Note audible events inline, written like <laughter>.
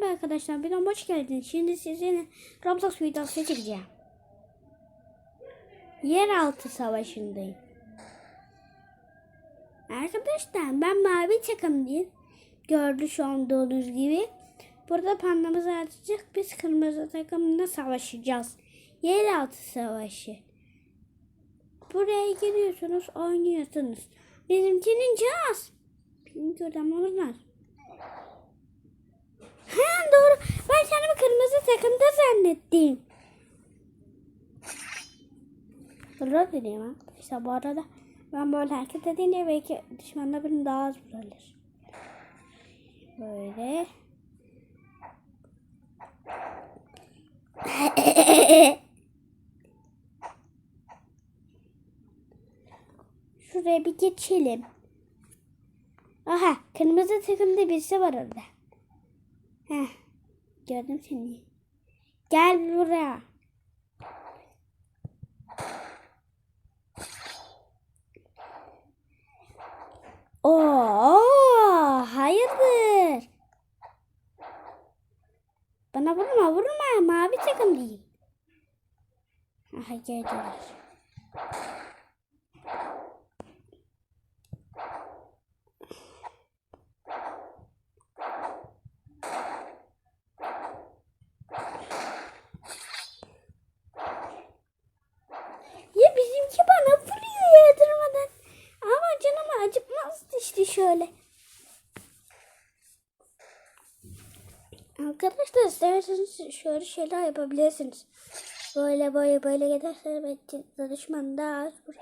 Merhaba arkadaşlar, bir hoş geldiniz. Şimdi sizin Roblox videosu çekeceğim. Yeraltı savaşındayım. Arkadaşlar ben mavi takımdayım. Gördüğünüz olduğunuz gibi. Burada pandamız artacak. Biz kırmızı takımla savaşacağız. Yeraltı savaşı. Buraya giriyorsunuz, oynuyorsunuz. Bizimkinin cihaz. Bizimki adamlar var. Ha doğru. Ben kendimi kırmızı Dur diyeyim ha. İşte bu arada ben böyle hareket edince belki düşmanla benim daha az vurulur. Böyle. <laughs> Şuraya bir geçelim. Aha kırmızı takımda birisi var orada. Heh, gördüm seni. Gel buraya. Oo, hayırdır? Bana vurma, vurma. Mavi takım değil. Aha geldiler. Acıtmaz işte şöyle. Arkadaşlar isterseniz şöyle şeyler yapabilirsiniz. Böyle böyle böyle giderseniz belki düşman daha az vurur.